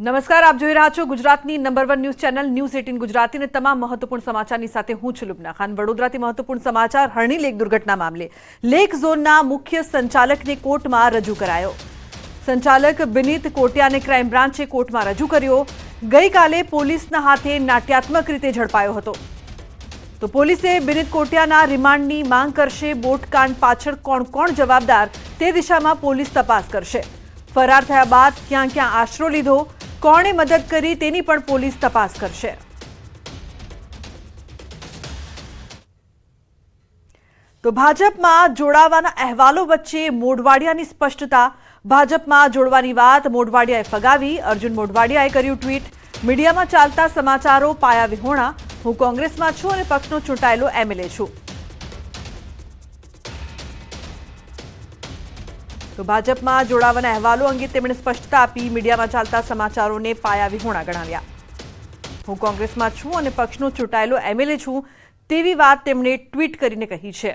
નમસ્કાર, આપ જોઈ રહ્યા છો ગુજરાતની number one news channel news eighteen Gujarati અને તમામ મહત્વપૂર્ણ સમાચારની સાથે હું છું લુબના ખાન. વડોદરાથી મહત્વપૂર્ણ સમાચાર, હરણી લેક દુર્ઘટના મામલે. લેક ઝોનના મુખ્ય સંચાલકને કોર્ટમાં રજૂ કરાયો. સંચાલક બિનીત કોટિયાને ક્રાઇમ બ્રાન્ચે કોર્ટમાં રજૂ કર્યો. ગઈકાલે પોલીસના હાથે નાટ્યાત્મક રીતે ઝડપાયો હતો. તો પોલીસે બિનીત કોટિયાના રિમાન્ડની માંગ કરશે. બોટકાંડ પાછળ કોણ કોણ જવાબદાર તે દિશામાં પોલીસ તપાસ કરશે. ફરાર થયા બાદ ક્યાં ક્યાં આશરો લીધો? કોણે મદદ કરી તેની પણ પોલીસ તપાસ કરશે. તો ભાજપમાં જોડાવાના અહેવાલો વચ્ચે મોઢવાડિયાની સ્પષ્ટતા. ભાજપમાં જોડવાની વાત મોઢવાડિયાએ ફગાવી. અર્જુન મોઢવાડિયાએ કર્યું ટ્વીટ. મીડિયામાં ચાલતા સમાચારો પાયા વિહોણા. હું કોંગ્રેસમાં છું અને પક્ષનો ચૂંટાયેલો એમએલએ છું. તો ભાજપમાં જોડાવાના અહેવાલો અંગે તેમણે સ્પષ્ટતા આપી મીડિયામાં ચાલતા સમાચારોને પાયા ગણાવ્યા. હું કોંગ્રેસમાં છું અને પક્ષનો ચૂંટાયેલો એમએલએ છું તેવી વાત તેમણે ટ્વીટ કરીને કહી છે.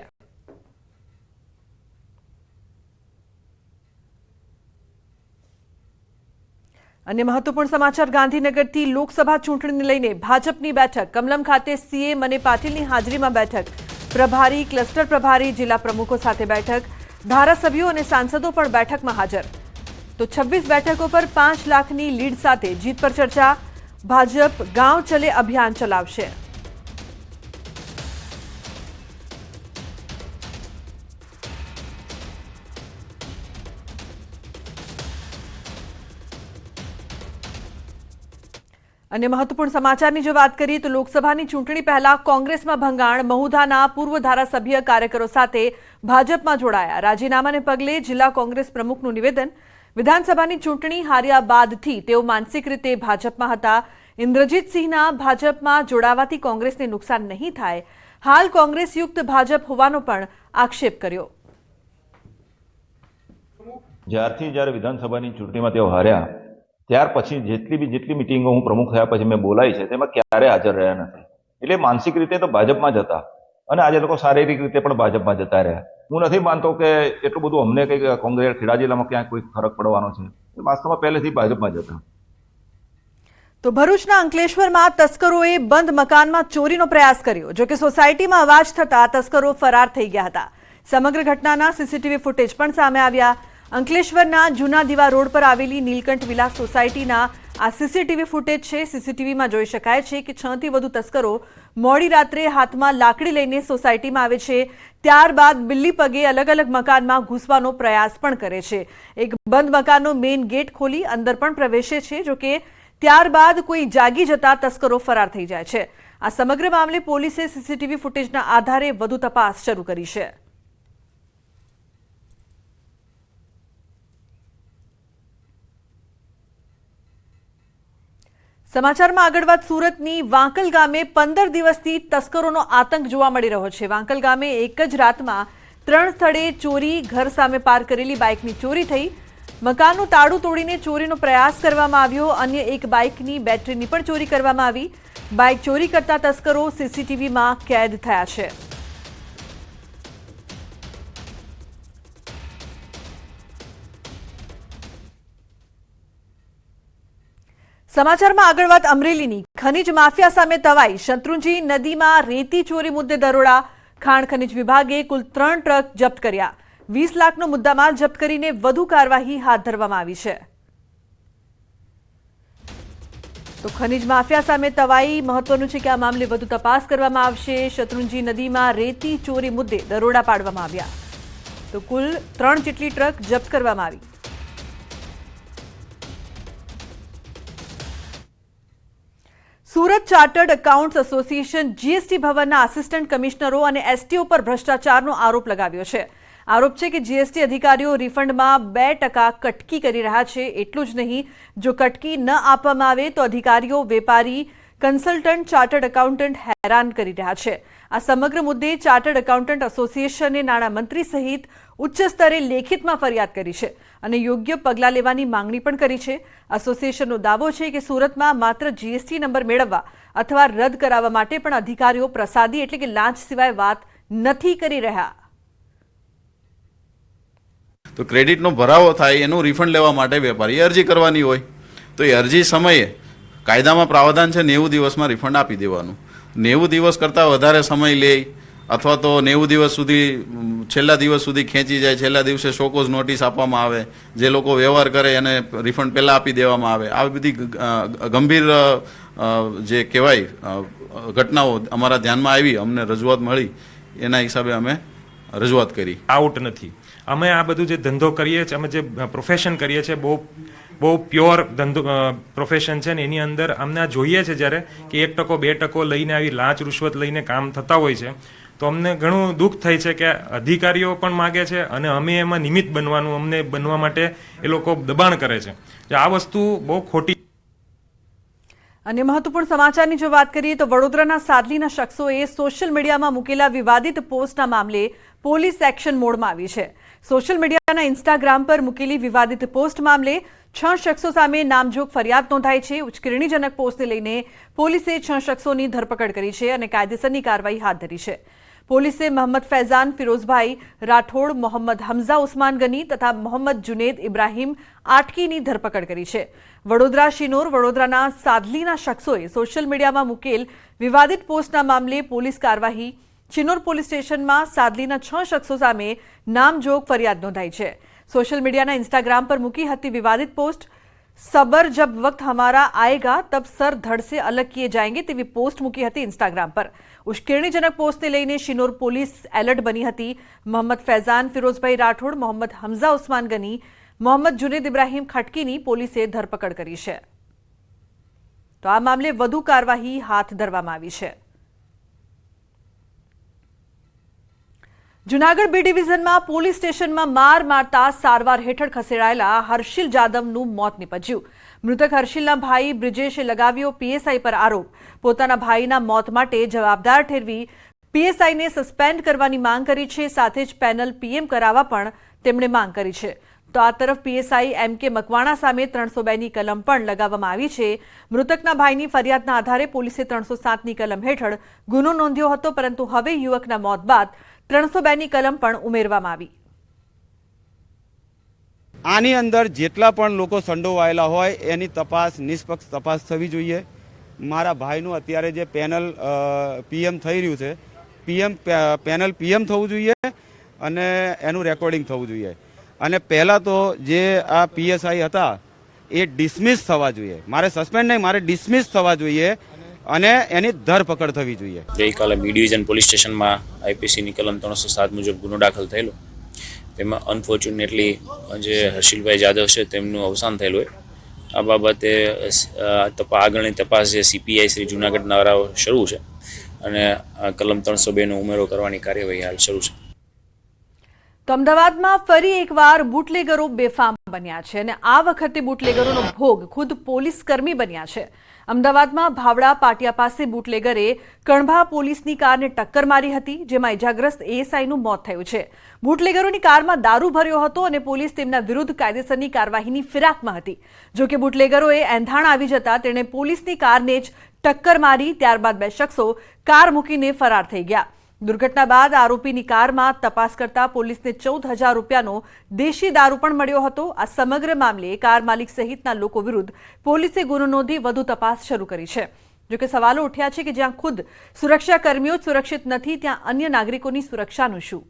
અને મહત્વપૂર્ણ સમાચાર, ગાંધીનગરથી લોકસભા ચૂંટણીને લઈને ભાજપની બેઠક, કમલમ ખાતે સીએમ અને પાટીલની હાજરીમાં બેઠક, પ્રભારી, ક્લસ્ટર પ્રભારી, જિલ્લા પ્રમુખો સાથે બેઠક ધારાસભ્યો અને સાંસદો પણ બેઠકમાં હાજર. તો છવ્વીસ બેઠકો પર પાંચ લાખની લીડ સાથે જીત પર ચર્ચા. ભાજપ ગાંવ ચલે અભિયાન ચલાવશે. અને મહત્વપૂર્ણ સમાચારની જો વાત કરીએ તો લોકસભાની ચૂંટણી પહેલા કોંગ્રેસમાં ભંગાણ, મહુધાના પૂર્વ ધારાસભ્ય કાર્યકરો સાથે ભાજપમાં જોડાયા. રાજીનામાને પગલે જિલ્લા કોંગ્રેસ પ્રમુખનું નિવેદન, વિધાનસભાની ચૂંટણી હાર્યા બાદથી તેઓ માનસિક રીતે ભાજપમાં હતા. ઇન્દ્રજીતસિંહના ભાજપમાં જોડાવાથી કોંગ્રેસને નુકસાન નહીં થાય. હાલ કોંગ્રેસ યુક્ત ભાજપ હોવાનો પણ આક્ષેપ કર્યો. જ્યારથી જ્યારે વિધાનસભાની ચૂંટણીમાં તેઓ હાર્યા ત્યાર પછી જેટલી બી, જેટલી મિટિંગો હું પ્રમુખ થયા પછી મેં બોલાવી છે, તેમાં ક્યારે હાજર રહ્યા નથી. એટલે માનસિક રીતે તો ભાજપમાં જ હતા. અને આજે લોકો શારીરિક રીતે પણ ભાજપમાં જતા રહ્યા. હું નથી માનતો કે એટલું બધું અમને કંઈક કોંગ્રેસ, ખેડા જિલ્લામાં ક્યાંક કોઈ ફરક પડવાનો છે. એ વાસ્તવમાં પહેલેથી ભાજપમાં જ હતા. તો ભરૂચના અંકલેશ્વરમાં તસ્કરોએ બંધ મકાનમાં ચોરીનો પ્રયાસ કર્યો. જો કે સોસાયટીમાં અવાજ થતા તસ્કરો ફરાર થઈ ગયા હતા. સમગ્ર ઘટનાના સીસીટીવી ફૂટેજ પણ સામે આવ્યા. અંકલેશ્વરના જૂના દીવા રોડ પર આવેલી નીલકંઠ વિલા સોસાયટીના આ સીસીટીવી ફૂટેજ છે. સીસીટીવીમાં જોઈ શકાય છે કે છ થી વધુ તસ્કરો મોડી રાત્રે હાથમાં લાકડી લઈને સોસાયટીમાં આવે છે. ત્યારબાદ બિલ્લી પગે અલગ અલગ મકાનમાં ઘૂસવાનો પ્રયાસ પણ કરે છે. એક બંધ મકાનનો મેઇન ગેટ ખોલી અંદર પણ પ્રવેશે છે, જો કે ત્યારબાદ કોઈ જાગી જતા તસ્કરો ફરાર થઈ જાય છે. આ સમગ્ર મામલે પોલીસે સીસીટીવી ફૂટેજના આધારે વધુ તપાસ શરૂ કરી છે. સમાચારમાં આગળ વાત સુરતની વાંકલ ગામે પંદર દિવસથી તસ્કરોનો આતંક જોવા મળી રહ્યો છે. વાંકલ ગામે એક જ રાતમાં ત્રણ સ્થળે ચોરી ઘર સામે પાર કરેલી બાઇકની ચોરી થઈ. મકાનનું તાળું તોડીને ચોરીનો પ્રયાસ કરવામાં આવ્યો. અન્ય એક બાઇકની બેટરીની પણ ચોરી કરવામાં આવી. બાઇક ચોરી કરતા તસ્કરો સીસીટીવીમાં કેદ થયા છે. સમાચારમાં આગળ વાત અમરેલીની. ખનીજ માફિયા સામે તવાઈ. શત્રુંજી નદીમાં રેતી ચોરી મુદ્દે દરોડા. ખાણ ખનીજ વિભાગે કુલ ત્રણ ટ્રક જપ્ત કર્યા. વીસ લાખનો મુદ્દામાલ જપ્ત કરીને વધુ કાર્યવાહી હાથ ધરવામાં આવી છે. તો ખનીજ માફિયા સામે તવાઈ. મહત્વનું છે કે આ મામલે વધુ તપાસ કરવામાં આવશે. શત્રુંજી નદીમાં રેતી ચોરી મુદ્દે દરોડા પાડવામાં આવ્યા. તો કુલ ત્રણ જેટલી ટ્રક જપ્ત કરવામાં આવી. Surat chartered accountants association GST ભવનના આસિસ્ટન્ટ કમિશનરો અને એસટીઓ પર ભ્રષ્ટાચારનો આરોપ લગાવ્યો છે. આરોપ છે કે જીએસટી અધિકારીઓ રિફંડમાં બે ટકા કટકી કરી રહ્યા છે. એટલું જ નહીં, જો કટકી ન આપવામાં આવે તો અધિકારીઓ વેપારી કન્સલ્ટન્ટ ચાર્ટર્ડ એકાઉન્ટન્ટ હેરાન કરી રહ્યા છે. આ સમગ્ર મુદ્દે ચાર્ટર્ડ એકાઉન્ટન્ટ એસોસિએશને નાણામંત્રી સહિત ઉચ્ચ સ્તરે લેખિતમાં ફરિયાદ કરી છે અને યોગ્ય પગલાં લેવાની માંગણી પણ કરી છે. એસોસિએશનનો દાવો છે કે સુરતમાં માત્ર જીએસટી નંબર મેળવવા અથવા રદ કરાવવા માટે પણ અધિકારીઓ પ્રસાદી એટલે કે લાંચ સિવાય વાત નથી કરી રહ્યા. તો ક્રેડિટનો ભરાવો થાય, એનું રિફંડ લેવા માટે વેપારી અરજી કરવાની હોય. તો એ અરજી સમયે કાયદામાં પ્રાવધાન છે નેવું દિવસમાં રિફંડ આપી દેવાનું. નેવું દિવસ કરતાં વધારે સમય લે, અથવા તો નેવું દિવસ સુધી છેલ્લા દિવસ સુધી ખેંચી જાય, છેલ્લા દિવસે શોકોઝ નોટિસ આપવામાં આવે, જે લોકો વ્યવહાર કરે એને રિફંડ પહેલાં આપી દેવામાં આવે. આવી બધી ગંભીર જે કહેવાય ઘટનાઓ અમારા ધ્યાનમાં આવી, અમને રજૂઆત મળી, એના હિસાબે અમે રજૂઆત કરી. આઉટ નથી. અમે આ બધું જે ધંધો કરીએ છીએ, અમે જે પ્રોફેશન કરીએ છીએ, બહુ બહુ પ્યોર ધંધો પ્રોફેશન છે ને એની અંદર અમને આ જોઈએ છે જ્યારે કે એક ટકો, બે ટકો લઈને આવી લાંચ રૂશ્વત લઈને કામ થતા હોય છે, તો અમને ઘણું દુઃખ થાય છે કે અધિકારીઓ પણ માગે છે અને અમે એમાં નિમિત્ત બનવાનું, અમને બનવા માટે એ લોકો દબાણ કરે છે. આ વસ્તુ બહુ ખોટી અને મહત્વપૂર્ણ સમાચારની જો વાત કરીએ તો વડોદરાના સાદલીના શખ્સોએ સોશિયલ મીડિયામાં મૂકેલા વિવાદિત પોસ્ટના મામલે પોલીસ એક્શન મોડમાં આવી છે. સોશિયલ મીડિયાના ઇન્સ્ટાગ્રામ પર મૂકેલી વિવાદિત પોસ્ટ મામલે છ શખ્સો સામે નામજોગ ફરિયાદ નોંધાઈ છે. ઉશ્કેરણીજનક પોસ્ટને લઈને પોલીસે છ શખ્સોની ધરપકડ કરી છે અને કાયદેસરની કાર્યવાહી હાથ ધરી છે. પોલીસે મોહમ્મદ ફૈઝાન, ફિરોઝભાઈ, રાઠોડ, મોહમ્મદ હમઝા ઉસ્માન ગની તથા મોહમ્મદ જુનેદ ઇબ્રાહીમ આટકીની ધરપકડ કરી છે. વડોદરા શિનોર, વડોદરાના સાદલીના શખ્સોએ સોશિયલ મીડિયામાં મૂકેલ વિવાદિત પોસ્ટના મામલે પોલીસ કાર્યવાહી ચિનોર પોલીસ સ્ટેશનમાં સાદલીના છ શખ્સો સામે નામજોગ ફરિયાદ નોંધાઈ છે. સોશિયલ મીડિયાના ઇન્સ્ટાગ્રામ પર મૂકી હતી વિવાદિત પોસ્ટ, સબર જબ વક્ત હમારા આએગા તબ સર ધડસે અલગ કિએ જાયેંગે તેવી પોસ્ટ મૂકી હતી ઇન્સ્ટાગ્રામ પર. ઉશ્કેરણીજનક પોસ્ટને લઈને શિનોર પોલીસ એલર્ટ બની હતી. મોહમ્મદ ફૈઝાન, ફિરોઝભાઈ રાઠોડ, મોહમ્મદ હમઝા ઉસ્માન ગની, મોહમ્મદ જુનેદ ઇબ્રાહીમ ખટકીની પોલીસે ધરપકડ કરી છે. તો આ મામલે વધુ કાર્યવાહી હાથ ધરવામાં આવી છે. જુનાગઢ બી ડિવિઝનમાં પોલીસ સ્ટેશનમાં માર મારતા સારવાર હેઠળ ખસેડાયેલા હર્ષિલ જાદવનું મોત નીપજ્યું. મૃતક હર્ષિલના ભાઈ બ્રિજેશે લગાવ્યો પીએસઆઈ પર આરોપ. પોતાના ભાઈના મોત માટે જવાબદાર ઠેરવી પીએસઆઈને સસ્પેન્ડ કરવાની માંગ કરી છે, સાથે જ પેનલ પીએમ કરાવવા પણ તેમણે માંગ કરી છે. તો આ તરફ પીએસઆઈ એમ કે મકવાણા સામે ત્રણસો બેની કલમ પણ લગાવવામાં આવી છે. મૃતકના ભાઈની ફરિયાદના આધારે પોલીસે ત્રણસો સાતની કલમ હેઠળ ગુનો નોંધ્યો હતો, પરંતુ હવે યુવકના મોત બાદ ત્રણસો બેની કલમ પણ ઉમેરવામાં આવી. આની અંદર જેટલા પણ લોકો સંડોવાયેલા હોય, એની તપાસ, નિષ્પક્ષ તપાસ થવી જોઈએ. મારા ભાઈનું અત્યારે જે પેનલ પીએમ થઈ રહ્યું છે, પીએમ પેનલ પીએમ થવું જોઈએ અને એનું રેકોર્ડિંગ થવું જોઈએ. અને પહેલાં તો જે આ પીએસઆઈ હતા, એ ડિસમિસ થવા જોઈએ. મારે સસ્પેન્ડ નહીં, મારે ડિસમિસ થવા જોઈએ અને એની ધરપકડ થવી જોઈએ. ગઈકાલે બી ડિવિઝન પોલીસ સ્ટેશનમાં આઈપીસીની કલમ ત્રણસો સાત મુજબ ગુનો દાખલ થયેલો. તેમાં અનફોર્ચ્યુનેટલી જે હર્ષિલભાઈ જાદવ છે તેમનું અવસાન થયેલું હોય. આ બાબતે તપા આગળની તપાસ જે સીપીઆઈ શ્રી જુનાગઢના દ્વારા શરૂ છે અને કલમ ત્રણસો બેનો ઉમેરો કરવાની કાર્યવાહી હાલ શરૂ છે. તો અમદાવાદમાં ફરી એકવાર બુટલેગરો બેફામ બન્યા છે અને આ વખતે બુટલેગરોનો ભોગ ખુદ પોલીસ કર્મી બન્યા છે. અમદાવાદમાં ભાવડા પાટિયા પાસે બુટલેગરે કણભા પોલીસની કારને ટક્કર મારી હતી, જેમાં ઇજાગ્રસ્ત એએસઆઈનું મોત થયું છે. બુટલેગરોની કારમાં દારૂ ભર્યો હતો અને પોલીસ તેમના વિરુદ્ધ કાયદેસરની કાર્યવાહીની ફિરાકમાં હતી. જો કે બુટલેગરોએ એંધાણ આવી જતા તેણે પોલીસની કારને જ ટક્કર મારી, ત્યારબાદ બે શખ્સો કાર મૂકીને ફરાર થઈ ગયા. દુર્ઘટના બાદ આરોપીની કારમાં તપાસ કરતા પોલીસને ચૌદ હજાર રૂપિયાનો દેશી દારૂ પણ મળ્યો હતો. આ સમગ્ર મામલે કાર માલિક સહિતના લોકો વિરુદ્ધ પોલીસે ગુનો નોંધી વધુ તપાસ શરૂ કરી છે. જોકે સવાલો ઉઠ્યા છે કે જ્યાં ખુદ સુરક્ષાકર્મીઓ સુરક્ષિત નથી, ત્યાં અન્ય નાગરિકોની સુરક્ષાનું શું?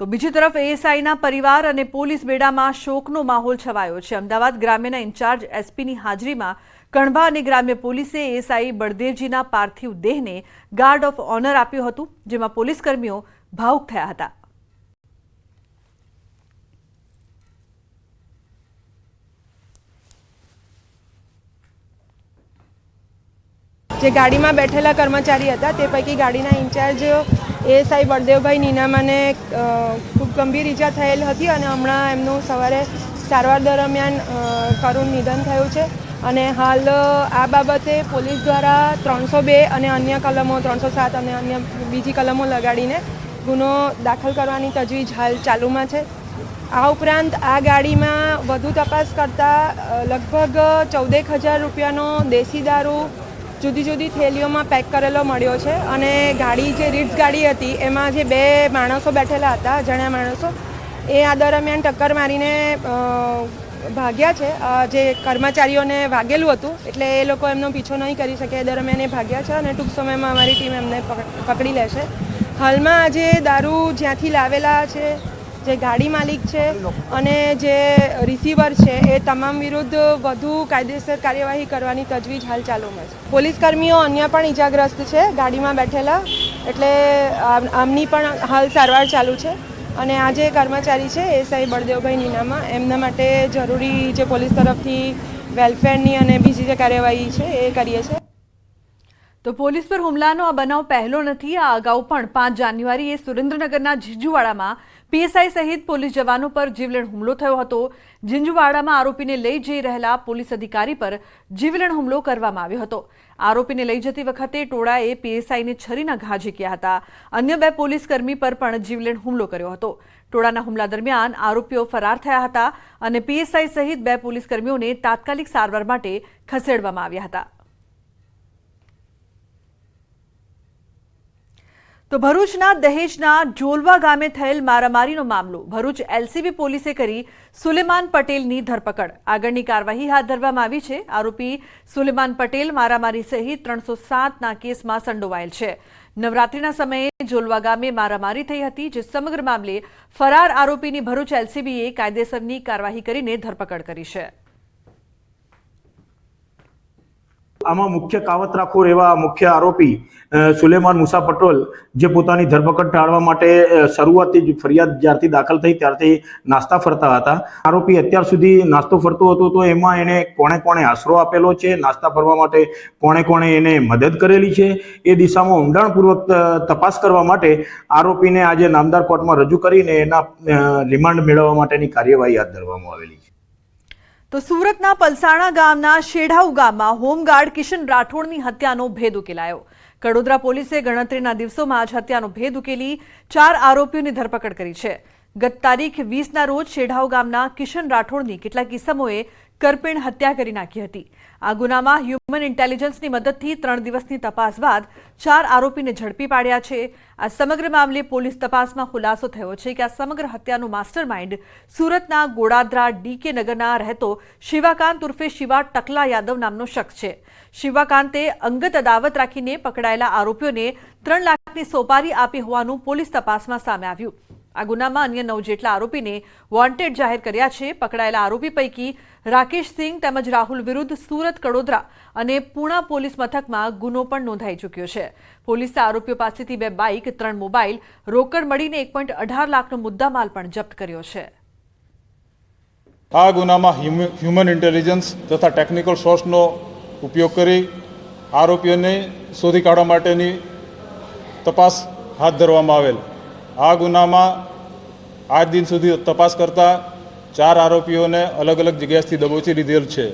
તો બીજી તરફ એએસઆઈના પરિવાર અને પોલીસ બેડામાં શોકનો માહોલ છવાયો છે. અમદાવાદ ગ્રામ્યના ઇન્ચાર્જ એસપીની હાજરીમાં કણભા અને ગ્રામ્ય પોલીસે એએસઆઈ બળદેવજીના પાર્થિવ દેહને ગાર્ડ ઓફ ઓનર આપ્યું હતું, જેમાં પોલીસ કર્મીઓ ભાવુક થયા હતા. જે ગાડીમાં બેઠેલા કર્મચારી હતા, તે પૈકી ગાડીના ઇન્ચાર્જ એએસઆઈ બળદેવભાઈ નીનામાને ખૂબ ગંભીર ઈજા થયેલ હતી અને હમણાં એમનું સવારે સારવાર દરમિયાન કરુણ નિધન થયું છે. અને હાલ આ બાબતે પોલીસ દ્વારા ત્રણસો બે અને અન્ય કલમો, ત્રણસો સાત અને અન્ય બીજી કલમો લગાડીને ગુનો દાખલ કરવાની તજવીજ હાલ ચાલુમાં છે. આ ઉપરાંત આ ગાડીમાં વધુ તપાસ કરતાં લગભગ ચૌદેક હજાર રૂપિયાનો દેશી દારૂ જુદી જુદી થેલીઓમાં પેક કરેલો મળ્યો છે અને ગાડી જે રીટ્સ ગાડી હતી, એમાં જે બે માણસો બેઠેલા હતા જણા માણસો, એ આ દરમિયાન ટક્કર મારીને ભાગ્યા છે. જે કર્મચારીઓને વાગેલું હતું, એટલે એ લોકો એમનો પીછો નહીં કરી શકે, એ દરમિયાન એ ભાગ્યા છે અને ટૂંક સમયમાં અમારી ટીમ એમને પકડી લેશે. હાલમાં આજે દારૂ જ્યાંથી લાવેલા છે જે ગાડી માલિક છે અને જે રિસીવર છે, એ તમામ વિરુદ્ધ વધુ કાયદેસર કાર્યવાહી કરવાની તજવીજ હાલ ચાલુમાં છે. પોલીસ કર્મીઓ અન્ય પણ ઈજાગ્રસ્ત છે, ગાડીમાં બેઠેલા, એટલે આમ- આમની પણ હાલ સારવાર ચાલુ છે. અને આ જે કર્મચારી છે એસઆઈ બળદેવભાઈ નીનામાં, એમના માટે જરૂરી જે પોલીસ તરફથી વેલફેરની અને બીજી જે કાર્યવાહી છે, એ કરીએ છીએ તો પોલીસ પર હુમલાનો આ બનાવ પહેલો નથી, આ અગાઉ પણ પાંચ જાન્યુઆરીએ સુરેન્દ્રનગરના ઝીંઝુવાડામાં પીએસઆઈ સહિત પોલીસ જવાનો પર જીવલેણ હુમલો થયો હતો. ઝીંઝુવાડામાં આરોપીને લઈ જઈ રહેલા પોલીસ અધિકારી પર જીવલેણ હુમલો કરવામાં આવ્યો હતો. આરોપીને લઈ જતી વખતે ટોળાએ પીએસઆઈને છરીના ઘા ઝીક્યા હતા. અન્ય બે પોલીસ કર્મી પર પણ જીવલેણ હુમલો કર્યો હતો. ટોળાના હુમલા દરમિયાન આરોપીઓ ફરાર થયા હતા અને પીએસઆઈ સહિત બે પોલીસ કર્મીઓને તાત્કાલિક સારવાર માટે ખસેડવામાં આવ્યા હતા. તો ભરૂચના દહેજના જોલવા ગામે થયેલ મારામારીનો મામલો. ભરૂચ એલસીબી પોલીસે કરી સુલેમાન પટેલની ધરપકડ. આગળની કાર્યવાહી હાથ ધરવામાં આવી છે. આરોપી સુલેમાન પટેલ મારામારી સહિત ત્રણસો સાતના કેસમાં સંડોવાયેલ છે. નવરાત્રીના સમયે જોલવા ગામે મારામારી થઈ હતી, જે સમગ્ર મામલે ફરાર આરોપીની ભરૂચ એલસીબીએ કાયદેસરની કાર્યવાહી કરીને ધરપકડ કરી છે. આમાં મુખ્ય કાવતરાખોર એવા મુખ્ય આરોપી સુલેમાન મુસા પટોલ, જે પોતાની ધરપકડ ટાળવા માટે શરૂઆતથી જ ફરિયાદ જ્યારથી દાખલ થઈ ત્યારથી નાસ્તા ફરતા હતા. આરોપી અત્યાર સુધી નાસ્તો ફરતો હતો તો એમાં એને કોણે કોણે આશરો આપેલો છે, નાસ્તા ફરવા માટે કોણે કોણે એને મદદ કરેલી છે, એ દિશામાં ઊંડાણપૂર્વક તપાસ કરવા માટે આરોપીને આજે નામદાર કોર્ટમાં રજૂ કરીને એના રિમાન્ડ મેળવવા માટેની કાર્યવાહી હાથ ધરવામાં આવેલી છે. તો સુરતના પલસાણા ગામના શેઢાઉ ગામમાં હોમગાર્ડ કિશન રાઠોડની હત્યાનો ભેદ ઉકેલાયો. કડોદરા પોલીસે ગણતરીના દિવસોમાં જ હત્યાનો ભેદ ઉકેલી ચાર આરોપીઓની ધરપકડ કરી છે. ગત તારીખ વીસના રોજ શેઢાઉ ગામના કિશન રાઠોડની કેટલાક કિસ્સમોએ કરપીણ હત્યા કરી નાખી હતી. આ ગુનામાં હ્યુમન ઇન્ટેલિજન્સની મદદથી ત્રણ દિવસની તપાસ બાદ ચાર આરોપીને ઝડપી પાડ્યા છે. આ સમગ્ર મામલે પોલીસ તપાસમાં ખુલાસો થયો છે કે આ સમગ્ર હત્યાનું માસ્ટર માઇન્ડ સુરતના ગોડાદરા ડીકે નગરના રહેતો શિવાકાંત ઉર્ફે શિવા ટકલા યાદવ નામનો શખ્સ છે. શિવાકાંતે અંગત અદાવત રાખીને પકડાયેલા આરોપીઓને ત્રણ લાખની સોપારી આપી હોવાનું પોલીસ તપાસમાં સામે આવ્યું. આ ગુનામાં અન્ય નવ જેટલા આરોપીને વોન્ટેડ જાહેર કર્યા છે. પકડાયેલા આરોપી પૈકી રાકેશ સિંહ તેમજ રાહુલ વિરુદ્ધ સુરત કડોદરા અને પૂણા પોલીસ મથકમાં ગુનો પણ નોંધાઈ ચૂક્યો છે. પોલીસે આરોપીઓ પાસેથી બે બાઇક, ત્રણ મોબાઈલ રોકડ મળીને એક પોઈન્ટ અઢાર લાખનો મુદ્દામાલ પણ જપ્ત કર્યો છે. આ ગુનામાં હ્યુમ- હ્યુમન ઇન્ટેલિજન્સ તથા ટેકનિકલ સોર્સનો ઉપયોગ કરી આરોપીઓને શોધી કાઢવા માટેની તપાસ હાથ ધરવામાં આવેલ. આ ગુનામાં આજ દિન સુધી તપાસ કરતા ચાર આરોપીઓને અલગ અલગ જગ્યાએથી દબોચી લીધેલ છે.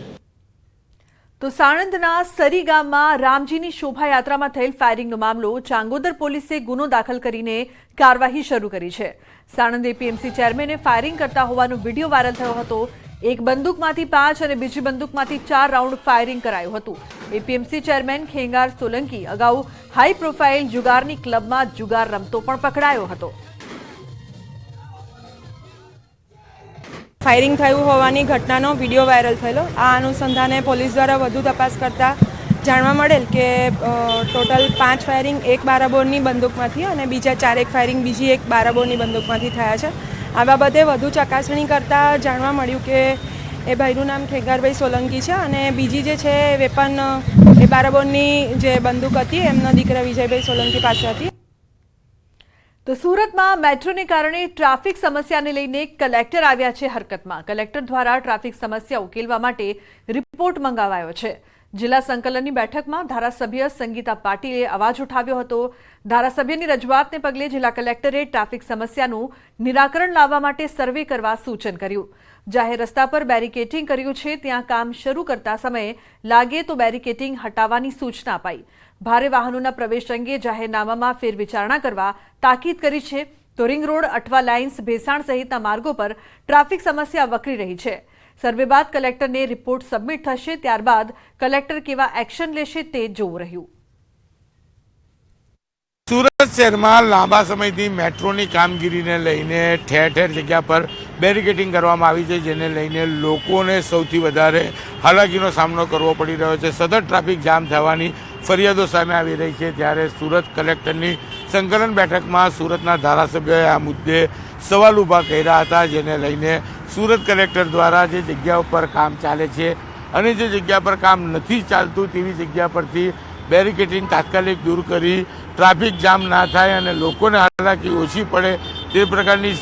તો સાણંદના સરી ગામમાં રામજીની શોભાયાત્રામાં થયેલ ફાયરિંગનો મામલો ચાંગોદર પોલીસે ગુનો દાખલ કરીને કાર્યવાહી શરૂ કરી છે. સાણંદ એપીએમસી ચેરમેને ફાયરિંગ કરતા હોવાનો વીડિયો વાયરલ થયો હતો. એક બંદૂકમાંથી પાંચ અને બીજી બંદૂકમાંથી ચાર રાઉન્ડ ફાયરિંગ કરાયું હતું. એપીએમસી ચેરમેન ખેંગાર સોલંકી અગાઉ હાઈ પ્રોફાઇલ જુગારની ક્લબમાં જુગાર રમતો પણ પકડાયો હતો. ફાયરિંગ થયું હોવાની ઘટનાનો વીડિયો વાયરલ થયેલો. આ અનુસંધાને પોલીસ દ્વારા વધુ તપાસ કરતા જાણવા મળેલ કે ટોટલ પાંચ ફાયરિંગ એક બારાબોરની બંદૂકમાંથી અને બીજા ચારેક ફાયરિંગ બીજી એક બારાબોરની બંદૂકમાંથી થયા છે. આ બાબતે વધુ ચકાસણી કરતા જાણવા મળ્યું કે એ ભાઈનું નામ ખેગારભાઈ સોલંકી છે અને બીજી જે છે વેપન અ, એ બારાબોરની જે બંદૂક હતી એમના દીકરા વિજયભાઈ સોલંકી પાસે હતી. તો સુરતમાં મેટ્રોને કારણે ટ્રાફિક સમસ્યાને લઈને કલેક્ટર આવ્યા છે હરકતમાં. કલેક્ટર દ્વારા ટ્રાફિક સમસ્યા ઉકેલવા માટે રિપોર્ટ મંગાવાયો છે. જિલ્લા સંકલનની બેઠકમાં ધારાસભ્ય સંગીતા પાટીલે અવાજ ઉઠાવ્યો હતો. ધારાસભ્યની રજૂઆતને પગલે જિલ્લા કલેક્ટરે ટ્રાફિક સમસ્યાનું નિરાકરણ લાવવા માટે સર્વે કરવા સૂચન કર્યું. જાહેર રસ્તા પર બેરિકેટિંગ કર્યું છે, ત્યાં કામ શરૂ કરતા સમયે લાગે તો બેરિકેટિંગ હટાવવાની સૂચના અપાઈ. ભારે વાહનોના પ્રવેશ અંગે જાહેરનામામાં ફેરવિચારણા કરવા તાકીદ કરી છે. તો ring road, Athwa lines, Bhesan સહિતના માર્ગો પર ટ્રાફિક સમસ્યા વકરી રહી છે. સર્વે બાદ કલેક્ટરને રિપોર્ટ સબમિટ થશે, ત્યારબાદ કલેક્ટર કેવા એક્શન લેશે તે જોવું રહ્યું. સુરત શહેરમાં લાંબા સમયથી મેટ્રોની કામગીરીને લઈને ઠેર ઠેર જગ્યા પર બેરિકેડિંગ કરવામાં આવી છે, જેને લઈને લોકોને સૌથી વધારે હાલાકીનો સામનો કરવો પડી રહ્યો છે. સતત ટ્રાફિક જામ થવાની ફરિયાદો સામે આવી રહી છે, ત્યારે સુરત કલેક્ટરની સંકલન બેઠકમાં સુરતના ધારાસભ્યોએ આ મુદ્દે સવાલ ઊભા કર્યા હતા, જેને લઈને સુરત કલેક્ટર દ્વારા જે જગ્યા ઉપર કામ ચાલે છે અને જે જગ્યા પર કામ નથી ચાલતું તેવી જગ્યા પરથી બેરિકેટિંગ તાત્કાલિક દૂર કરી ટ્રાફિક જામ ના થાય અને લોકોને હાલાકી ઓછી પડે તે પ્રકારની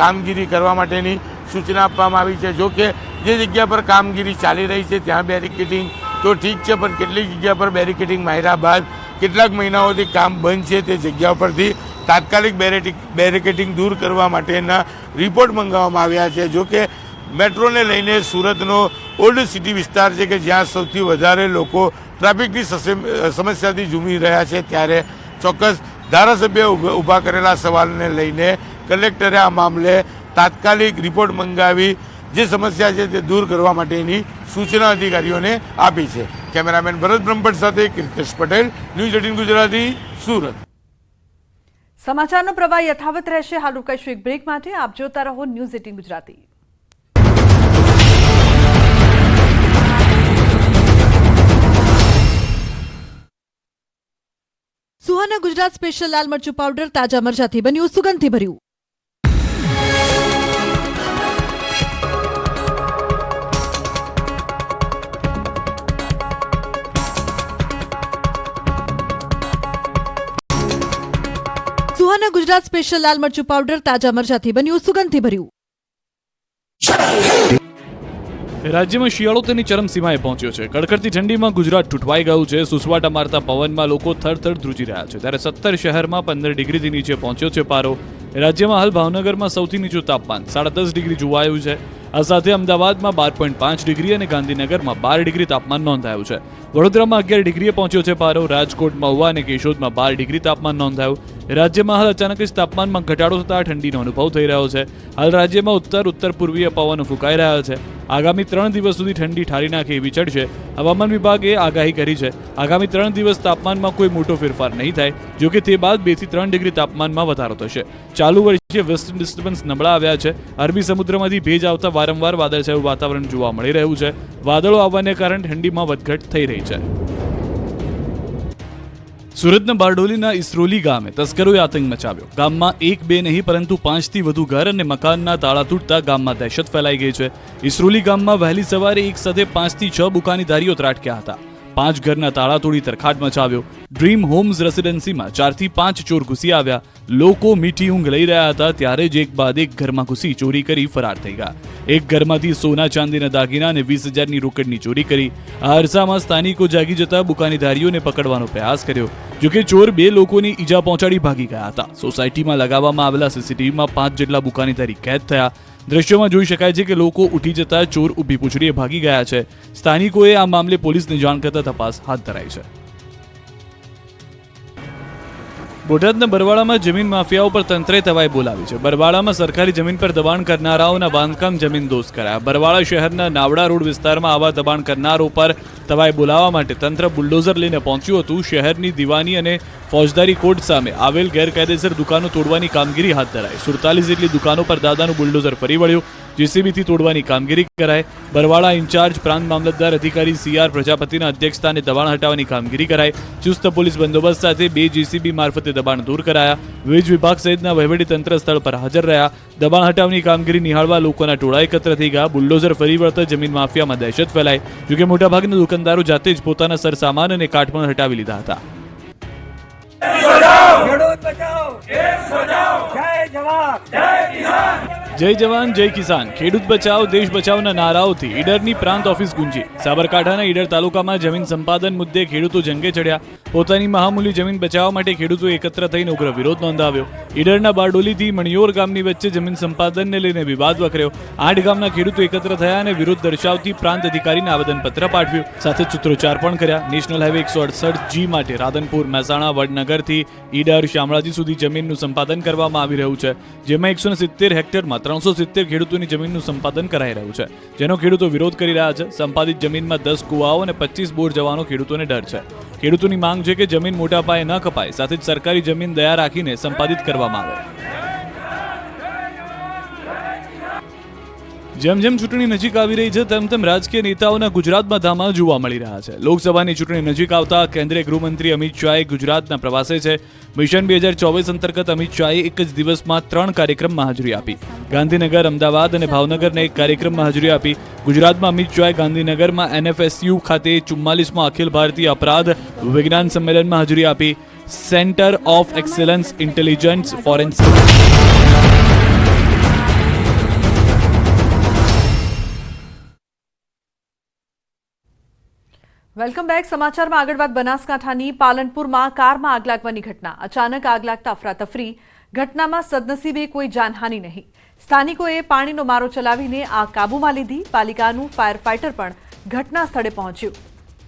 કામગીરી કરવા માટેની સૂચના આપવામાં આવી છે. જો કે જે જગ્યા પર કામગીરી ચાલી રહી છે ત્યાં બેરિકેટિંગ તો ઠીક છે, પણ કેટલીક જગ્યા પર બેરિકેટિંગ માર્યા બાદ કેટલાક મહિનાઓથી કામ બંધ છે તે જગ્યા પરથી તાત્કાલિક બેરેટિક બેરિકેટિંગ દૂર કરવા માટેના રિપોર્ટ મંગાવવામાં આવ્યા છે. જોકે મેટ્રોને લઈને સુરતનો ઓલ્ડ સિટી વિસ્તાર છે કે જ્યાં સૌથી વધારે લોકો ટ્રાફિકની સમસ્યાથી ઝૂમી રહ્યા છે, ત્યારે ચોક્કસ ધારાસભ્ય ઊભા કરેલા સવાલને લઈને કલેક્ટરે આ મામલે તાત્કાલિક રિપોર્ટ મંગાવી જે સમસ્યા છે તે દૂર કરવા માટેની સૂચના અધિકારીઓને આપી છે. કેમેરામેન ભરત બ્રહ્મભટ્ટ સાથે કીર્તેશ પટેલ, ન્યૂઝ એટીન ગુજરાતી, સુરત. સમાચારનો પ્રવાહ યથાવત રહેશે. હાલ રોકાઈશું એક બ્રેક માટે. આપ જોતા રહો news eighteen Gujarati. Suhana Gujarat special લાલ મરચું પાવડર તાજા મરચાથી બન્યું, સુગંધથી ભર્યું. સુહાના ગુજરાત સ્પેશિયલ લાલ મરચું પાવડર તાજા મરચાથી બન્યું, સુગંધથી ભર્યું. રાજ્યમાં શિયાળો તેની ચરમસીમાએ પહોંચ્યો છે. કડકડતી ઠંડીમાં ગુજરાત તૂટવાઈ ગયું છે. સુસવાટા મારતા પવનમાં લોકો થરથર ધ્રુજી રહ્યા છે. ત્યારે સત્તર શહેરમાં પંદર ડિગ્રીથી નીચે પહોંચ્યો છે પારો. રાજ્યમાં હાલ ભાવનગરમાં સૌથી નીચું તાપમાન સાડા દસ ડિગ્રી જોવાયું છે. આ સાથે અમદાવાદમાં બાર પોઈન્ટ પાંચ ડિગ્રી અને ગાંધીનગરમાં બાર ડિગ્રી તાપમાન નોંધાયું છે. વડોદરામાં અગિયાર ડિગ્રીએ પહોંચ્યો છે પારો રાજકોટ મહુવા અને કેશોદમાં બાર ડિગ્રી તાપમાન નોંધાયું. રાજ્યમાં હાલ અચાનક જ તાપમાનમાં ઘટાડો થતા ઠંડીનો અનુભવ થઈ રહ્યો છે. હાલ રાજ્યમાં ઉત્તર ઉત્તર, પૂર્વીય પવનો ફૂંકાઈ રહ્યા છે. આગામી ત્રણ દિવસ સુધી ઠંડી ઠારી નાખે એવી ચડશે. હવામાન વિભાગે આગાહી કરી છે. આગામી ત્રણ દિવસ તાપમાનમાં કોઈ મોટો ફેરફાર નહીં થાય, જોકે તે બાદ બેથી ત્રણ ડિગ્રી તાપમાનમાં વધારો થશે. ચાલુ વર્ષે વેસ્ટર્ન ડિસ્ટર્બન્સ નબળા આવ્યા છે. અરબી સમુદ્રમાંથી ભેજ આવતા વારંવાર વાદળછાયું વાતાવરણ જોવા મળી રહ્યું છે. વાદળો આવવાને કારણે ઠંડીમાં વધઘટ થઈ રહી છે. સુરતના બારડોલીના ઇસરોલી ગામે તસ્કરોએ આતંક મચાવ્યો. ગામમાં એક બે નહીં, પરંતુ પાંચથી વધુ ઘર અને મકાનના તાળા તૂટતા ગામમાં દહેશત ફેલાઈ ગઈ છે. ઇસરોલી ગામમાં વહેલી સવારે એક સાથે પાંચથી છ બુકાનીધારીઓ ત્રાટક્યા હતા. પાંચ ઘરના તાળા તોડી તરખાટ મચાવ્યો. ડ્રીમ હોમ્સ રેસિડેન્સીમાં ચારથી પાંચ ચોર ઘૂસી આવ્યા. લોકો મીઠી ઊંઘ લઈ રહ્યા હતા ત્યારે જ એક બાદ એક ઘરમાં ઘૂસી ચોરી કરી ફરાર થઈ ગયા. એક ઘરમાંથી સોના ચાંદીના દાગીના અને વીસ હજારની રોકડની ચોરી કરી. આ અરસામાં સ્થાનિકો જાગી જતા બુકાનીધારીઓને પકડવાનો પ્રયાસ કર્યો. જોકે ચોર બે લોકોની ઈજા પહોંચાડી ભાગી ગયા હતા. સોસાયટીમાં લગાવવામાં આવેલા સીસીટીવીમાં પાંચ જેટલા બુકાનીધારી કેદ થયા. દ્રશ્યોમાં જોઈ શકાય છે કે લોકો ઉઠી જતા ચોર ઊભી પૂછડીએ ભાગી ગયા છે. સ્થાનિકોએ આ મામલે પોલીસને જાણ કરતા તપાસ હાથ ધરાઈ છે. બોટાદના બરવાળામાં જમીન માફિયાઓ પર તંત્રે તવાઈ બોલાવી છે. બરવાળામાં સરકારી જમીન પર દબાણ કરનારાઓના બાંધકામ જમીન દોષ કરાયા. બરવાળા શહેરના નાવડા રોડ વિસ્તારમાં આવા દબાણ કરનારો પર તવાઈ બોલાવવા માટે તંત્ર બુલડોઝર લઈને પહોંચ્યું હતું. શહેરની દીવાની અને ફોજદારી કોર્ટ સામે આવેલ ગેરકાયદેસર દુકાનો તોડવાની કામગીરી હાથ ધરાઈ. સુડતાલીસ જેટલી દુકાનો પર દાદાનું બુલડોઝર ફરી વળ્યું. જેસીબીથી તોડવાની કામગીરી કરાય બરવાળા ઇન્ચાર્જ પ્રાંત મામલતદાર અધિકારી સીઆર પ્રજાપતિના અધ્યક્ષસ્થાને દબાણ હટાવવાની કામગીરી કરાય ચુસ્ત પોલીસ બંદોબસ્ત સાથે બે જેસીબી મારફતે દબાણ દૂર કરાયા. વીજ વિભાગ સહિતના વહીવટી તંત્ર સ્થળ પર હાજર રહ્યા. દબાણ હટાવની કામગીરી નિહાળવા લોકોના ટોળા એકત્ર થઈ ગયા. બુલડોઝર ફરી વળતા જમીન માફિયામાં દહેશત ફેલાઈ. જોકે મોટાભાગના દુકાનદારો જાતે જ પોતાના સરસામાન અને કાટમાળ હટાવી લીધા હતા. જય જવાન, જય કિસાન. ખેડૂત બચાવ, દેશ બચાવના નારાઓથી ઈડરની પ્રાંત ઓફિસ ગુંજી. સાબરકાંઠાના ઈડર તાલુકામાં જમીન સંપાદન મુદ્દે ખેડૂતો જંગે ચડ્યા. પોતાની મહામૂલી જમીન બચાવવા માટે ખેડૂતો એકત્ર થઈને ઉગ્ર વિરોધ નોંધાવ્યો. ઈડરના બારડોલીથી મણિયોર ગામની વચ્ચે જમીન સંપાદનને લઈને વિવાદ વકર્યો આઠ ગામના ખેડૂતો એકત્ર થયા અને વિરોધ દર્શાવતી પ્રાંત અધિકારીને આવેદનપત્ર પાઠવ્યું. સાથે સૂત્રોચ્ચાર પણ કર્યા. નેશનલ હાઈવે એકસો અડસઠ જી માટે રાધનપુર, મહેસાણા, વડનગરથી ઈડર, શામળાજી સુધી જમીનનું સંપાદન કરવામાં આવી રહ્યું છે, જેમાં એકસો સિત્તેર હેક્ટરમાં ત્રણસો સિત્તેર ખેડૂતોની જમીનનું સંપાદન કરાઈ રહ્યું છે. જેનો ખેડૂતો વિરોધ કરી રહ્યા છે. સંપાદિત જમીનમાં દસ કુવાઓ અને પચીસ બોર જવાનો ખેડૂતોને ડર છે. ખેડૂતોની માંગ છે કે જમીન મોટા પાયે ન કપાય, સાથે જ સરકારી જમીન દયા રાખીને સંપાદિત કરવામાં આવે. જેમ જેમ ચૂંટણી નજીક આવી રહી છે, તેમ તેમ રાજકીય નેતાઓના ગુજરાતમાં ધામા જોવા મળી રહ્યા છે. લોકસભાની ચૂંટણી નજીક આવતા કેન્દ્રીય ગૃહમંત્રી અમિત શાહે ગુજરાતના પ્રવાસે છે. મિશન બે હજાર ચોવીસ અંતર્ગત અમિત શાહે એક જ દિવસમાં ત્રણ કાર્યક્રમમાં હાજરી આપી. ગાંધીનગર, અમદાવાદ અને ભાવનગરને એક કાર્યક્રમમાં હાજરી આપી. ગુજરાતમાં અમિત શાહે ગાંધીનગરમાં એનએફએસયુ ખાતે ચુમ્માલીસમાં અખિલ ભારતીય અપરાધ વિજ્ઞાન સંમેલનમાં હાજરી આપી. Centre of excellence intelligence forensic welcome back સમાચારમાં આગળ વાત બનાસકાંઠાની પાલનપુરમાં કારમાં આગ લાગવાની ઘટના. અચાનક આગ લાગતા અફરાતફરી ઘટનામાં સદનસીબે કોઈ જાનહાનિ નહીં. સ્થાનિકોએ પાણીનો મારો ચલાવીને આગ કાબૂમાં લીધી. પાલિકાનું ફાયર ફાઇટર પણ ઘટના સ્થળે પહોંચ્યું.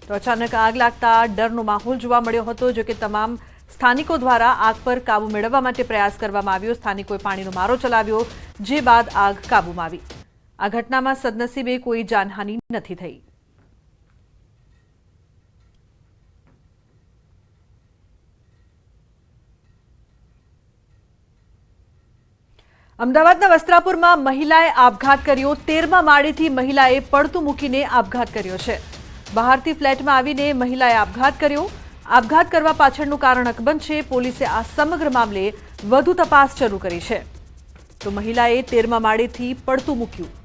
તો અચાનક આગ લાગતા ડરનો માહોલ જોવા મળ્યો હતો, જો કે તમામ સ્થાનિકો દ્વારા આગ પર કાબુ મેળવવા માટે પ્રયાસ કરવામાં આવ્યો. સ્થાનિકોએ પાણીનો મારો ચલાવ્યો, જે બાદ આગ કાબૂમાં આવી. આ ઘટનામાં સદનસીબે કોઈ જાનહાનિ નથી થઈ. અમદાવાદના વસ્ત્રાપુરમાં મહિલાએ આપઘાત કર્યો. તેરમા માળેથી મહિલાએ પડતું મૂકીને આપઘાત કર્યો છે. બહારથી ફ્લેટમાં આવીને મહિલાએ આપઘાત કર્યો. આપઘાત કરવા પાછળનું કારણ અકબંધ છે. પોલીસે આ સમગ્ર મામલે વધુ તપાસ શરૂ કરી છે. તો મહિલાએ તેરમા માળેથી પડતું મૂક્યું.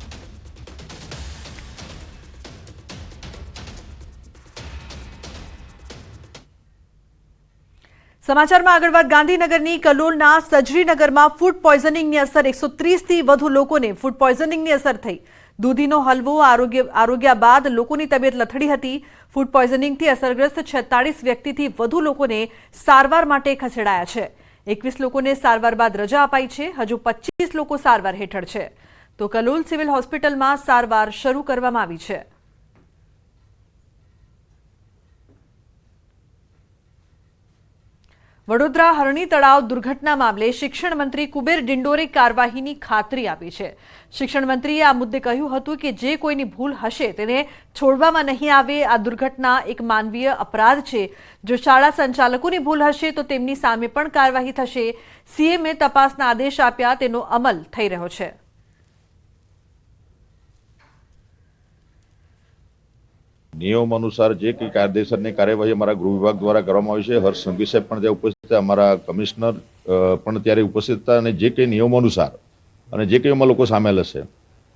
સમાચારમાં આગળ વાત ગાંધીનગરની કલોલના સજરીનગરમાં ફૂડ પોઈઝનિંગની અસર એકસો ત્રીસથી વધુ લોકોને ફૂડ પોઈઝનિંગની અસર થઈ. દૂધીનો હલવો, આરોગ્ય આરોગ્ય બાદ લોકોની તબિયત લથડી હતી. ફૂડ પોઈઝનિંગથી અસરગ્રસ્ત છેતાળીસ વ્યક્તિથી વધુ લોકોને સારવાર માટે ખસેડાયા છે. એકવીસ લોકોને સારવાર બાદ રજા અપાઈ છે. હજુ પચીસ લોકો સારવાર હેઠળ છે. તો કલોલ સિવિલ હોસ્પિટલમાં સારવાર શરૂ કરવામાં આવી છે. વડોદરા હરણી તળાવ દુર્ઘટના મામલે શિક્ષણ મંત્રી કુબેર ડિંડોરે કાર્યવાહીની ખાતરી આપી છે. શિક્ષણ મંત્રીએ આ મુદ્દે કહ્યું હતું કે જે કોઈની ભૂલ હશે તેને છોડવામાં નહીં આવે. આ દુર્ઘટના એક માનવીય અપરાધ છે. જો શાળા સંચાલકોની ભૂલ હશે તો તેમની સામે પણ કાર્યવાહી થશે. સીએમએ તપાસના આદેશ આપ્યા, તેનો અમલ થઈ રહ્યો છે. નિયમ અનુસાર જે કંઈ કાયદેસરની કાર્યવાહી અમારા ગૃહ વિભાગ દ્વારા કરવામાં આવી છે, હર્ષ સંઘવી સાહેબ પણ ત્યાં ઉપસ્થિત અમારા કમિશનર પણ ત્યારે ઉપસ્થિત હતા અને જે કંઈ નિયમ અનુસાર અને જે કંઈ એમાં લોકો સામેલ હશે,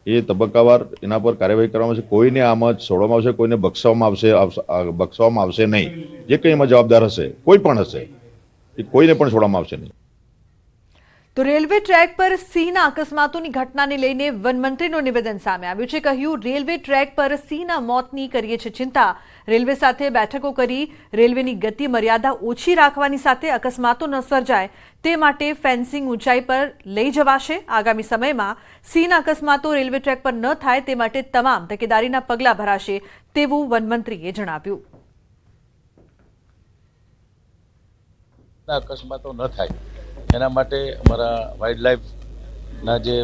એ તબક્કાવાર એના પર કાર્યવાહી કરવામાં આવશે. કોઈને આમાં છોડવામાં આવશે, કોઈને બક્ષવામાં આવશે- બક્ષવામાં આવશે નહીં. જે કંઈ એમાં જવાબદાર હશે, કોઈ પણ હશે, એ કોઈને પણ છોડવામાં આવશે નહીં. તો રેલવે ટ્રેક પર સિંહના અકસ્માતોની ઘટનાને લઈને વનમંત્રીનું નિવેદન સામે આવ્યું છે. કહ્યું, રેલવે ટ્રેક પર સિંહના મોતની કરીએ છે ચિંતા. રેલવે સાથે બેઠકો કરી રેલવેની ગતિ મર્યાદા ઓછી રાખવાની સાથે અકસ્માતો ન સર્જાય. તે માટે ફેન્સિંગ ઊંચાઈ પર લઈ જવાશે. આગામી સમયમાં સિંહના અકસ્માતો રેલવે ટ્રેક પર ન થાય તે માટે તમામ તકેદારીના પગલાં ભરાશે તેવું વનમંત્રીએ જણાવ્યું. અકસ્માતો ન થાય. એના માટે અમારા વાઇલ્ડ લાઈફના જે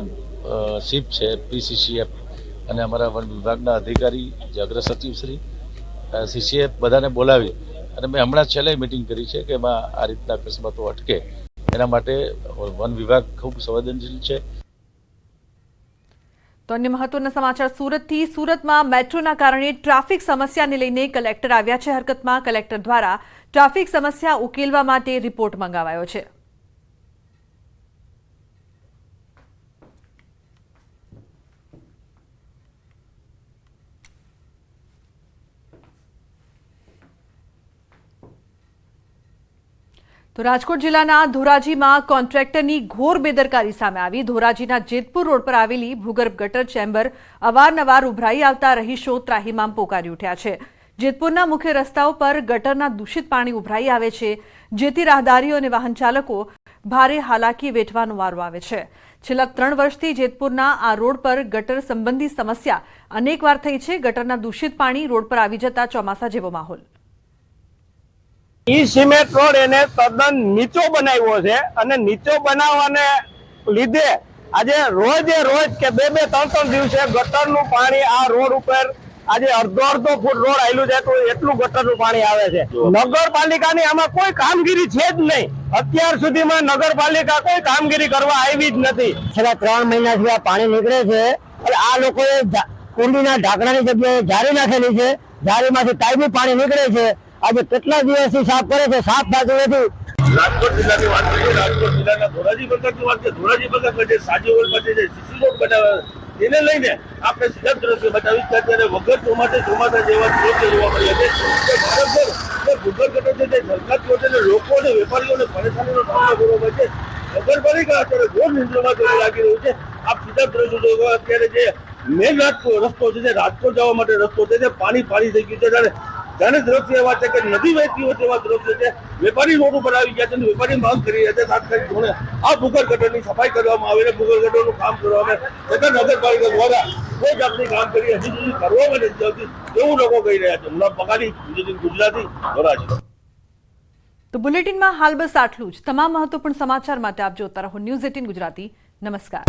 શિપ છે પીસીસીએફ અને અમારા વન વિભાગના અધિકારી, જે અગ્ર સચિવ શ્રી સીસીએફ બધાને બોલાવી અને મેં હમણાં છેલ્લે મિટિંગ કરી છે કે એમાં આ રીતના અકસ્માતો અટકે. એના માટે વન વિભાગ ખૂબ સંવેદનશીલ છે. તો અન્ય મહત્વના સમાચાર સુરતથી. સુરતમાં મેટ્રોના કારણે ટ્રાફિક સમસ્યાને લઈને કલેક્ટર આવ્યા છે હરકતમાં. કલેક્ટર દ્વારા ટ્રાફિક સમસ્યા ઉકેલવા માટે રિપોર્ટ મંગાવાયો છે. તો રાજકોટ જિલ્લાના ધોરાજીમાં કોન્ટ્રાક્ટરની ઘોર બેદરકારી સામે આવી. ધોરાજીના જેતપુર રોડ પર આવેલી ભૂગર્ભ ગટર ચેમ્બર અવારનવાર ઉભરાઈ આવતા રહીશો ત્રાહીમામ પોકારી ઉઠ્યા છે. જેતપુરના મુખ્ય રસ્તાઓ પર ગટરના દૂષિત પાણી ઉભરાઈ આવે છે, જેથી રાહદારીઓ અને વાહન ચાલકો ભારે હાલાકી વેઠવાનો વારો આવે છે. છેલ્લા ત્રણ વર્ષથી જેતપુરના આ રોડ પર ગટર સંબંધી સમસ્યા અનેકવાર થઈ છે. ગટરના દૂષિત પાણી રોડ પર આવી જતા ચોમાસા જેવો માહોલ. ઈ સિમેન્ટ રોડ એને તદ્દન નીચો બનાવ્યો છે અને નીચો બનાવવાને લીધે આજે રોજે રોજ કે બે બે ત્રણ ત્રણ દિવસે ગટરનું પાણી આ રોડ ઉપર આજે અડધો અડધો ફૂટ રોડ આવેલું છે તો એટલું ગટરનું પાણી આવે છે. નગરપાલિકાની આમાં કોઈ કામગીરી છે જ નહીં. અત્યાર સુધીમાં નગરપાલિકા કોઈ કામગીરી કરવા આવી જ નથી. છેલ્લા ત્રણ મહિનાથી આ પાણી નીકળે છે એટલે આ લોકોએ કુંડીના ઢાંકણાની જગ્યાએ જારી નાખેલી છે. જારીમાંથી કાયમી પાણી નીકળે છે. આજે કેટલા દિવસથી સાફ કરે છે? સાફ થતું નથી. રાજકોટ જિલ્લાની વાત કરીએ, રાજકોટ જિલ્લાના ધોરાજી બંદરની વાત કરીએ, ધોરાજી બંદર જે સાજી હોલ પાસે જે સીસી રોડ બનાવ્યા એને લઈને આપણે સીધા દ્રશ્ય બતાવી કે અત્યારે વગર ચોમાસે, ચોમાસા જેવા દ્રશ્ય જોવા મળ્યા છે બરાબર જે ભૂગર્ભ છે તે સરકાર છે લોકો અને વેપારીઓને પરેશાનીનો સામનો કરવો પડે છે. નગરપાલિકા અત્યારે ઘોર નિંદ્રામાં જવા લાગી રહ્યું છે. આપ સીધા દ્રશ્ય જોયો અત્યારે જે મેન રાજકોટ રસ્તો છે રાજકોટ જવા માટે રસ્તો છે પાણી પાણી થઈ ગયું છે. ત્યારે જાણે દ્રશ્ય એવા છે કે નદી વહેતી હોય તેવા દ્રશ્યો છે. વેપારી રોડ ઉપર આવી ગયા છે અને વેપારી માંગ કરી રહ્યા છે. તાત્કાલિક ધોરણે આ ભૂગર ગટરની સફાઈ કરવામાં આવે અને ભૂગર્ભ ગટરનું કામ કરવામાં આવે. છતાં નગરપાલિકા દ્વારા કોઈ જાતની કામ કરી હજી સુધી કરવામાં નથી આવતી એવું લોકો કહી રહ્યા છે. મુલા પગારી ગુજરાતી ધોરાજી તો બુલેટિનમાં હાલ બસ આટલું જ. તમામ મહત્વપૂર્ણ સમાચાર માટે આપ જોતા રહો ન્યૂઝ એટીન ગુજરાતી. નમસ્કાર.